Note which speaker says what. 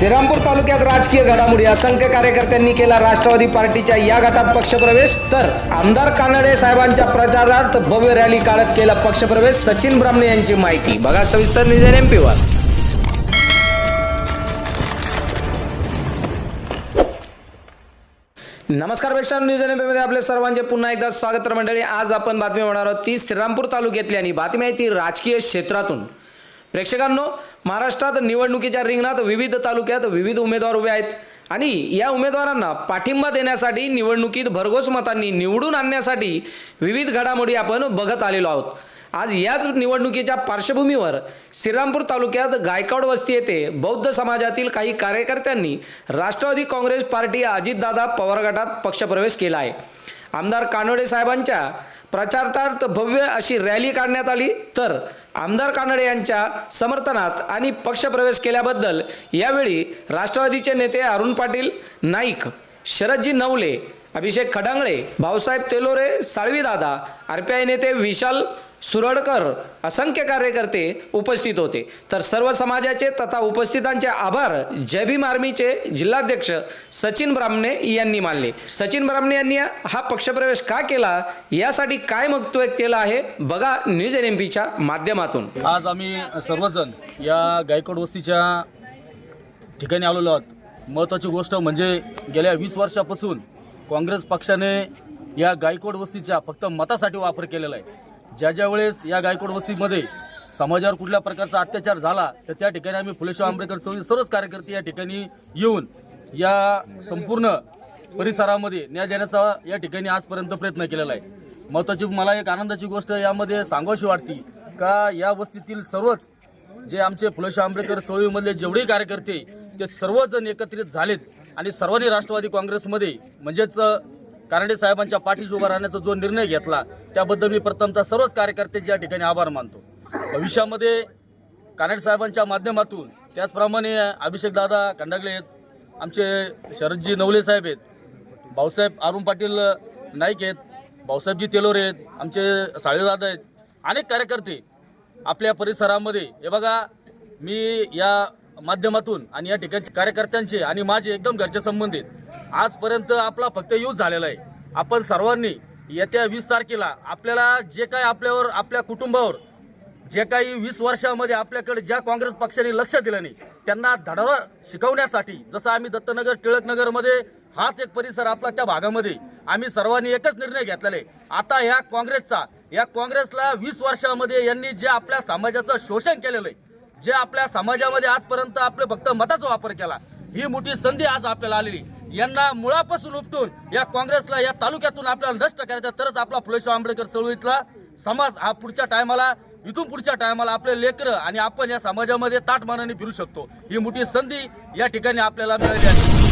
Speaker 1: श्रीरामपूर तालुक्यात राजकीय घडामोडी. असंख्य कार्यकर्त्यांनी केला राष्ट्रवादी पार्टीच्या या गटात पक्षप्रवेश. तर आमदार कानडे साहेबांच्या प्रचारार्थ भव्य रॅली काढत केला पक्षप्रवेश. सचिन ब्राह्मणे यांची माहिती. बघा सविस्तर निजन एम वर. नमस्कार प्रेक्षक न्यूज एनमध्ये आपले सर्वांचे पुन्हा एकदा स्वागत मंडळी आज आपण बातमी होणार आहोत ती श्रीरामपूर तालुक्यातली आणि बातमी आहे ती राजकीय क्षेत्रातून. प्रेक्षकांनो महाराष्ट्रात निवडणुकीच्या रिंगणात विविध तालुक्यात विविध उमेदवार उभे आहेत. आणि या उमेदवारांना पाठिंबा देण्यासाठी निवडणुकीत भरघोस मतांनी निवडून आणण्यासाठी विविध घडामोडी आपण बघत आलेलो आहोत. आज याच निवडणुकीच्या पार्श्वभूमीवर श्रीरामपूर तालुक्यात गायकवाड वस्ती येथे बौद्ध समाजातील काही कार्यकर्त्यांनी राष्ट्रवादी काँग्रेस पार्टी अजितदादा पवार गटात पक्षप्रवेश केला आहे. आमदार कानडे साहेबांच्या प्रचारार्थ भव्य अशी रॅली काढण्यात आली. तर आमदार कानडे यांच्या समर्थनात आणि पक्षप्रवेश केल्याबद्दल यावेळी राष्ट्रवादीचे नेते अरुण पाटील नाईक शरदजी नवले अभिषेक खडांगळे भाऊसाहेब तेलोरे साळवीदादा आरपीआय नेते विशाल सुरडकर असंख्य कार्यकर्ते उपस्थित होते. तर सर्व समाजाचे तथा उपस्थितांचे आभार. जय भीम आर्मीचे जिल्हाध्यक्ष सचिन ब्राह्मणे यांनी मानले. सचिन ब्राह्मणे यांनी हा पक्षप्रवेश का केला? यासाठी काय वक्तव्य केलं आहे? बघा न्यूज एन एम पीच्या माध्यमातून.
Speaker 2: आज आम्ही सर्वजण या गायकवाड वस्तीच्या ठिकाणी आलेलो आहोत. महत्त्वाची गोष्ट म्हणजे गेल्या वीस वर्षापासून काँग्रेस पक्षाने या गायकवाड वस्तीच्या फक्त मतासाठी वापर केलेला आहे. ज्या ज्या वेळेस या गायकवाड वस्तीमध्ये समाजावर कुठल्या प्रकारचा अत्याचार झाला तर त्या ठिकाणी आम्ही फुलेशाह आंबेडकर चळवळी सर्वच कार्यकर्ते या ठिकाणी येऊन या संपूर्ण परिसरामध्ये न्याय देण्याचा या ठिकाणी आजपर्यंत प्रयत्न केलेला आहे. महत्त्वाची मला एक आनंदाची गोष्ट यामध्ये सांगावीशी वाटते का या वस्तीतील सर्वच जे आमचे फुलेश्वर आंबेडकर चळवळीमधले जेवढे कार्यकर्ते ते सर्वजण एकत्रित झालेत आणि सर्वांनी राष्ट्रवादी काँग्रेसमध्ये म्हणजेच कानडे साहेबांच्या पाठीशी उभा राहण्याचा जो निर्णय घेतला त्याबद्दल मी प्रथमतः सर्वच कार्यकर्त्यांचे या ठिकाणी आभार मानतो. भविष्यामध्ये कानडे साहेबांच्या माध्यमातून त्याचप्रमाणे अभिषेक दादा आहेत आमचे शरदजी नवले साहेब आहेत भाऊसाहेब अरुण पाटील नाईक आहेत भाऊसाहेबजी तेलोरे आहेत आमचे साळेदादा आहेत अनेक कार्यकर्ते आपल्या परिसरामध्ये हे बघा मी या माध्यमातून आणि या ठिकाणच्या कार्यकर्त्यांचे आणि माझे एकदम घरचे संबंधित आजपर्यंत आपला फक्त यूज झालेला आहे. आपण सर्वांनी येत्या वीस तारखेला आपल्याला जे काय आपल्यावर आपल्या कुटुंबावर जे काही वीस वर्षामध्ये आपल्याकडे ज्या काँग्रेस पक्षाने लक्ष दिलं नाही त्यांना धडा शिकवण्यासाठी जसं आम्ही दत्तनगर टिळकनगरमध्ये हाच एक परिसर आपला त्या भागामध्ये आम्ही सर्वांनी एकच निर्णय घेतलेला आहे. आता ह्या काँग्रेसचा या काँग्रेसला वीस वर्षामध्ये यांनी जे आपल्या समाजाचं शोषण केलेलं आहे जे आपल्या समाजामध्ये आजपर्यंत आपले फक्त मताचा वापर केला ही मोठी संधी आज आपल्याला आलेली यांना मुळापासून उपटून या काँग्रेसला या तालुक्यातून आपल्याला नष्ट करायचं तरच आपला फुलेशाह आंबेडकर चळवळीतला समाज हा पुढच्या टायमाला इथून पुढच्या टायमाला आपले लेकरं आणि आपण या समाजामध्ये ताटमानाने फिरू शकतो. ही मोठी संधी या ठिकाणी आपल्याला मिळाली आहे.